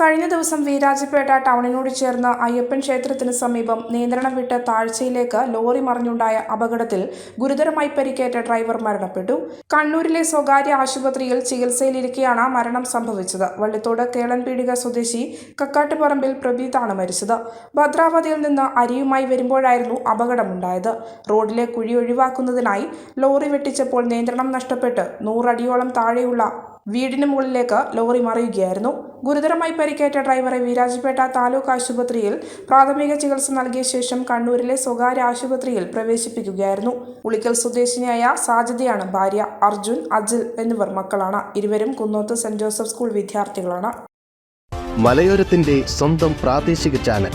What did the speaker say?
കഴിഞ്ഞ ദിവസം വീരാജപേട്ട ടൗണിനോട് ചേർന്ന അയ്യപ്പൻ ക്ഷേത്രത്തിന് സമീപം നിയന്ത്രണം വിട്ട താഴ്ചയിലേക്ക് ലോറി മറിഞ്ഞുണ്ടായ അപകടത്തിൽ ഗുരുതരമായി പരിക്കേറ്റ ഡ്രൈവർ മരണപ്പെട്ടു. കണ്ണൂരിലെ സ്വകാര്യ ആശുപത്രിയിൽ ചികിത്സയിലിരിക്കെയാണ് മരണം സംഭവിച്ചത്. വള്ളിത്തോട് കേളൻപീടിക സ്വദേശി കക്കാട്ടുപറമ്പിൽ പ്രബീതാണ് മരിച്ചത്. ഭദ്രാവതിയിൽ നിന്ന് അരിയുമായി വരുമ്പോഴായിരുന്നു അപകടമുണ്ടായത്. റോഡിലെ കുഴി ഒഴിവാക്കുന്നതിനായി ലോറി വെട്ടിച്ചപ്പോൾ നിയന്ത്രണം നഷ്ടപ്പെട്ട് നൂറടിയോളം താഴെയുള്ള വീടിന് മുകളിലേക്ക് ലോറി മറിയുകയായിരുന്നു. ഗുരുതരമായി പരിക്കേറ്റ ഡ്രൈവറെ വീരാജ്പേട്ട താലൂക്ക് ആശുപത്രിയിൽ പ്രാഥമിക ചികിത്സ നൽകിയ ശേഷം കണ്ണൂരിലെ സ്വകാര്യ ആശുപത്രിയിൽ പ്രവേശിപ്പിക്കുകയായിരുന്നു. ഉളിക്കൽ സ്വദേശിനിയായ സാജിതയാണ് ഭാര്യ അർജുൻ അജിൽ എന്നിവർ മക്കളാണ്. ഇരുവരും കുന്നോത്ത് സെന്റ് ജോസഫ് സ്കൂൾ വിദ്യാർത്ഥികളാണ്. മലയോരത്തിന്റെ സ്വന്തം പ്രാദേശിക ചാനൽ.